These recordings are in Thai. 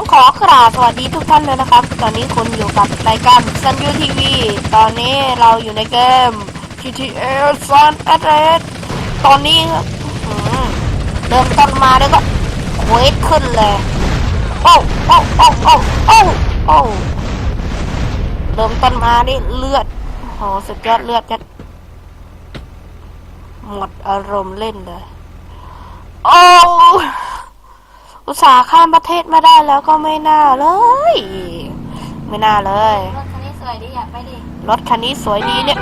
ต้องขอกราบสวัสดีทุกท่านเลยนะครับ ตอนนี้คุณอยู่กับรายการซันยูทีวีตอนนี้เราอยู่ในเกม GTA San Andreas ตอนนี้เริ่มต้นมาแล้วก็เควสขึ้นเลย โอ้โอ้โอ้โอ้โอ้โอ้เริ่มต้นมานี่เลือดโหสุดยอดเลือดกันหมดอารมณ์เล่นเลย โอ้ อุตส่าห์ข้ามประเทศมาได้แล้วก็ไม่น่าเลย ไม่น่าเลย รถคันนี้สวยดีอยากไปดิรถคันนี้สวยดีเนี่ย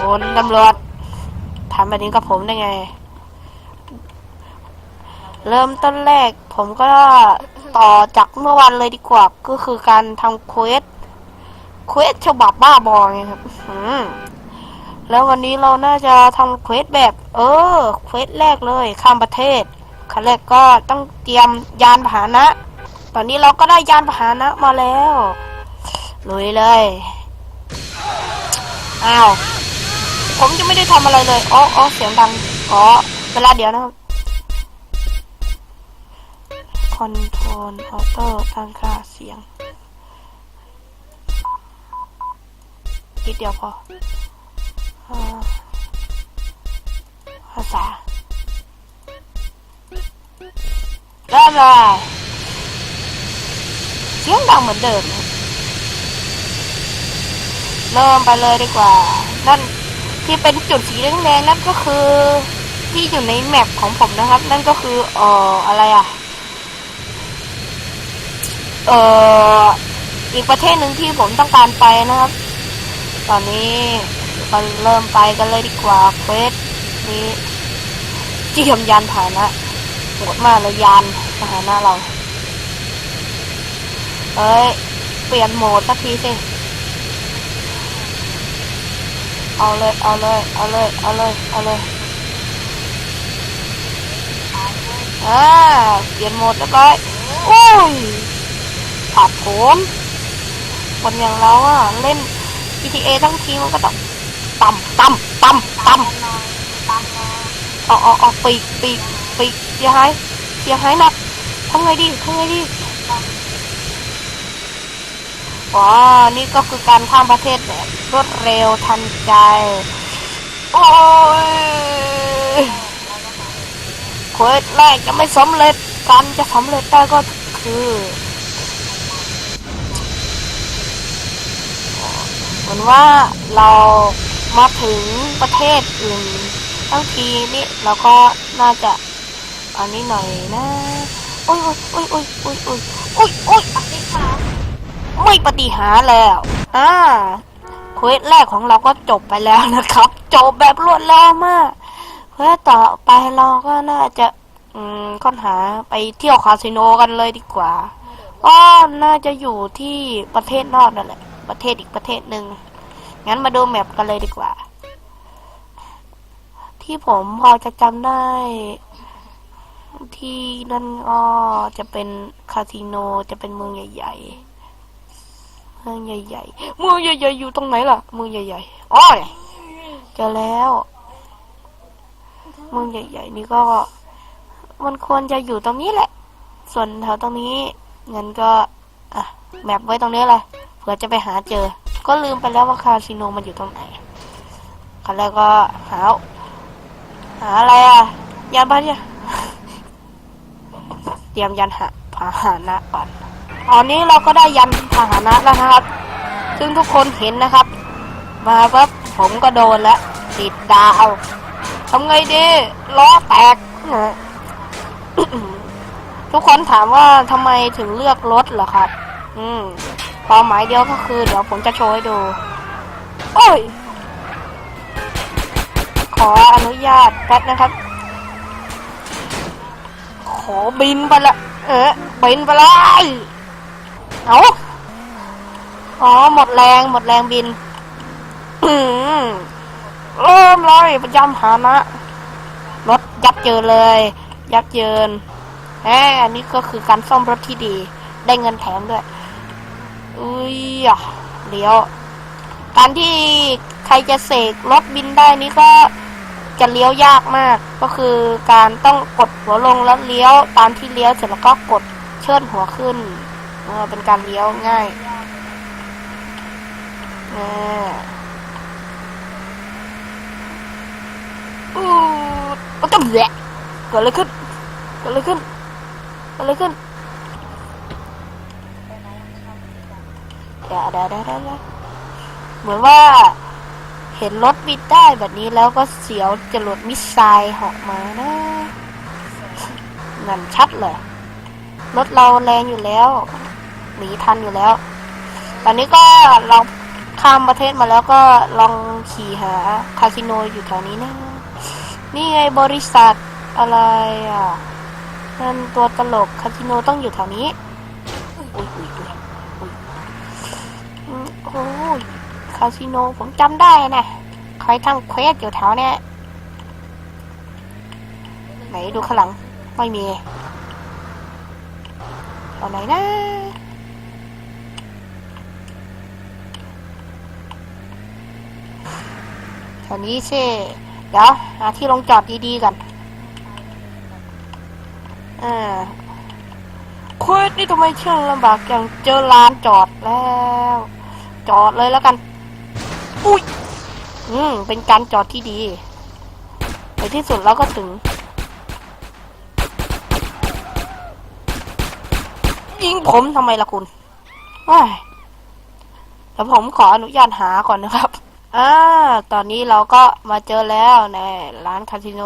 คุณตำรวจทำแบบนี้กับผมได้ไง เริ่มต้นแรกผมก็ต่อจากเมื่อวันเลยดีกว่า ก็คือการทำเควสเควสฉบับบ้าบอไงครับแล้ววันนี้เราน่าจะทำเควสแบบ เออเควสแรกเลย ข้ามประเทศ ขั้นแรกก็ต้องเตรียมยานพาหนะ ตอนนี้เราก็ได้ยานพาหนะมาแล้วลุยเลยอ้าวผมจะไม่ได้ทำอะไรเลยอ๋ออ๋อเสียงดังอ๋อเวลาเดี๋ยวนะครับคอนโทรลออโต้ตั้งค่าเสียงนิดเดียวพอ เริ่เสียงดังเหมือนเดิมเริ่มไปเลยดีกว่า นั่นที่เป็นจุดสีแดงๆนั่นก็คือที่อยู่ในแมปของผมนะครับ นั่นก็คือเอ่ออะไรอะเอ่ออีกประเทศหนึ่งที่ผมต้องการไปนะครับ ตอนนี้ก็เริ่มไปกันเลยดีกว่าเควสนี้เจียมยานผ่าหนะโหดมากเลยยาน พาหนะเรา เอ้ย เปลี่ยนโหมดสักทีสิ เอาเลย เอาเลย เอาเลย เอาเลย เอาเลยอ่าเปลี่ยนโหมดแล้วก็โอ้ยผัดโผนคนอย่างเราอะเล่น GTA ทั้งทีมันก็ต้องต่ำต่ำต่ำต่ำอนตามนอนเอาเอาเอาปีกปีกปีกเสียหายเสียหายหนักำไงดีทำไงดีว้านี่ก็คือการข้ามประเทศแบบรวดเร็วทันใจ โอ้ยเควสแรกจะไม่สำเร็จ การจะสำเร็จได้ก็คือเหมือนว่าเรามาถึงประเทศอื่นทั้งทีนี่เราก็น่าจะอันนี้หน่อยนะ โอ้ยโอ้ยโอ้ยโอ้ยโอ้ยโอ้ยโอ้ยปฏิภาณไม่ปฏิหารแล้วอ่าเควสแรกของเราก็จบไปแล้วนะครับ จบแบบรวดเร็วมากเควสต่อไปเราก็น่าจะอืมค้นหาไปเที่ยวคาสิโนกันเลยดีกว่าก็น่าจะอยู่ที่ประเทศนอกนั่นแหละ ประเทศอีกประเทศหนึ่งงั้นมาดูแมปกันเลยดีกว่า ที่ผมพอจะจำได้ ที่นั่นก็จะเป็นคาสิโนจะเป็นเมืองใหญ่ๆ เมืองใหญ่ๆ เมืองใหญ่ๆอยู่ตรงไหนล่ะ เมืองใหญ่ๆอ๋อเจอแล้ว เมืองใหญ่ๆ นี่ก็ มันควรจะอยู่ตรงนี้แหละ ส่วนแถวตรงนี้งั้นก็อะแมปไว้ตรงนี้เลยเผื่อจะไปหาเจอ ก็ลืมไปแล้วว่าคาสิโนมันอยู่ตรงไหนขั้นแรกก็หาหาอะไรอะยานพาหนะเตรียมยันหาพาหนะก่อนตอนนี้เราก็ได้ยันพาหนะแล้วนะครับ ซึ่งทุกคนเห็นนะครับ มาปั๊บผมก็โดนแล้วติดดาวทำไงดีล้อแตกนะทุกคนถามว่าทำไมถึงเลือกรถเหรอครับ อืมความหมายเดียวก็คือ เดี๋ยวผมจะโชว์ให้ดู โอ้ย ขออนุญาตแป๊บนะครับ ขอบินไปละ เออบินไปเลยเอาอ๋อ หมดแรง หมดแรงบินเริ่มเลยประจำหานะรถยับเยินเลย ยับเยินแหมอันนี้ก็คือการซ่อมรถที่ดี ได้เงินแถมด้วย อุ้ยอะเลี้ยว การที่ใครจะเสกรถบินได้นี่ก็ จะเลี้ยวยากมาก ก็คือการต้องกดหัวลงแล้วเลี้ยวตามที่เลี้ยวเสร็จแล้วก็กดเชิดหัวขึ้นเออเป็นการเลี้ยวง่ายเอออู้มันจะแหละเกิดอะไรขึ้นเกิดอะไรขึ้นเกิดอะไรขึ้นเดี๋ยวเดี๋ยวเดี๋ยวเดี๋ยวเหมือนว่า เห็นรถบินได้แบบนี้แล้วก็เสียวจรวดมิสไซล์ออกมานะนั่นชัดเลยรถเราแรงอยู่แล้วหนีทันอยู่แล้ว ตอนนี้ก็เราข้ามประเทศมาแล้วก็ลองขี่หาคาสิโนอยู่แถวนี้นะนี่ไงบริษัทอะไรอะนั่นตัวตลกคาสิโนต้องอยู่แถวนี้ อุ้ยอุ้ยอุ้ยอุ้ยอืมโอ้ย คาสิโนผมจำได้นะใครทำเควสอยู่แถวเนี้ยไหนดูข้างหลัง ไม่มีแถวไหนนะแถวนี้สิเดี๋ยวหาที่ลงจอดดีๆกันอ่าควสนี่ทำไมเชื่อลำบากอย่างเจอลานจอดแล้ว จอดเลยแล้วกัน อุ้ย อืม เป็นการจอดที่ดี ในที่สุดเราก็ถึง ยิงผมทำไมล่ะคุณว้ายเดี๋ยวผมขออนุญาตหาก่อนนะครับ อ่า ตอนนี้เราก็มาเจอแล้วในร้านคาสิโน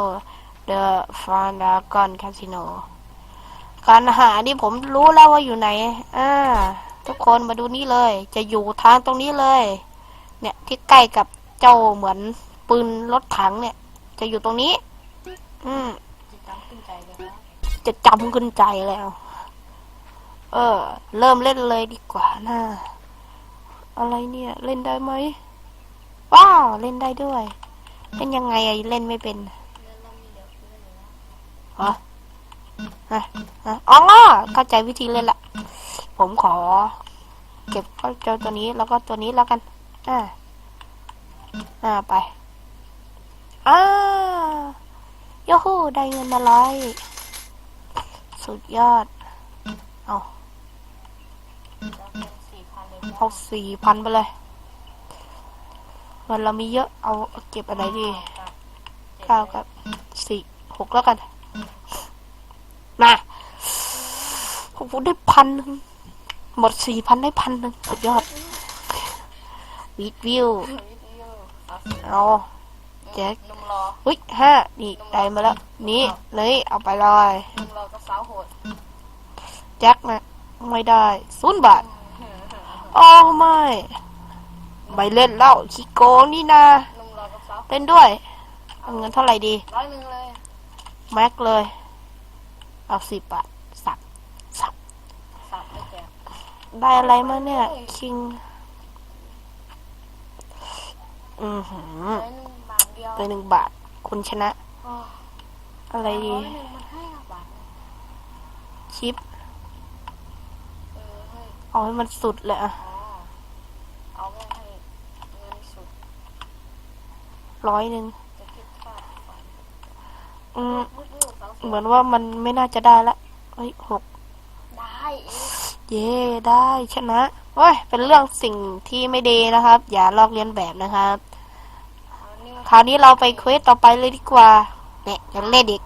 The f r a n d a g o n Casino การหานี่ผมรู้แล้วว่าอยู่ไหน อ่า ทุกคนมาดูนี่เลย จะอยู่ทางตรงนี้เลย เนี่ยที่ใกล้กับเจ้าเหมือนปืนรถถังเนี่ย จะอยู่ตรงนี้ อืมจะจำขึ้นใจแล้ว เออ เริ่มเล่นเลยดีกว่านะอะไรเนี่ย เล่นได้ไหมว้าวเล่นได้ด้วย เล่นยังไงอะเล่นไม่เป็นฮะฮะฮะอ๋อเข้าใจวิธีเล่นละ ผมขอ เก็บเจ้าตัวนี้แล้วก็ตัวนี้แล้วกัน อ่าอ่าไปอ่ายูฮูได้เงินมาร้อยสุดยอดเอาเอาสี่พันไปเลยเงินเรามีเยอะเอาเอาเก็บอะไรดีเก้ากับสี่หกแล้วกันมาผมได้พันหนึ่งหมดสี่พันได้พันหนึ่งสุดยอด วิดวิวเอา แจ็คนุ่มรออุ้ยห้านี่ได้มาแล้ว นี่เลยเอาไปเลยนุ่มรอก็สาวโหดแจ็คนะไม่ได้ศูนย์บาทโอ้ไม่ไม่เล่นแล้วขี้โกงนี่นะนุ่มรอก็สาวเล่นด้วยเอาเงินเท่าไหร่ดี ร้อยหนึ่งเลยแม็กเลย เอาสิบบาทสับสับสับได้แจก ได้อะไรมาเนี่ย คิง อือหือร้อยหนึ่งบาทเดียวไปหนึ่งบาท คุณชนะ อ๋ออะไรดีร้อยหนึ่งมันให้ห้าบาทชิปเออให้เอาให้มันสุดเลยอะอ๋อเอาไว้ให้เงินสุดร้อยหนึ่งจะคิดค่าก่อนอืมมืดมืดสาวสเหมือนว่ามันไม่น่าจะได้ละเฮ้ยหกได้อีกเย่ได้ชนะโอ้ยเป็นเรื่องสิ่งที่ไม่ดีนะครับ อย่าลอกเลียนแบบนะครับเอานี่มา คราวนี้เราไปเควสต่อไปเลยดีกว่าเนี่ยยังเล่นอีก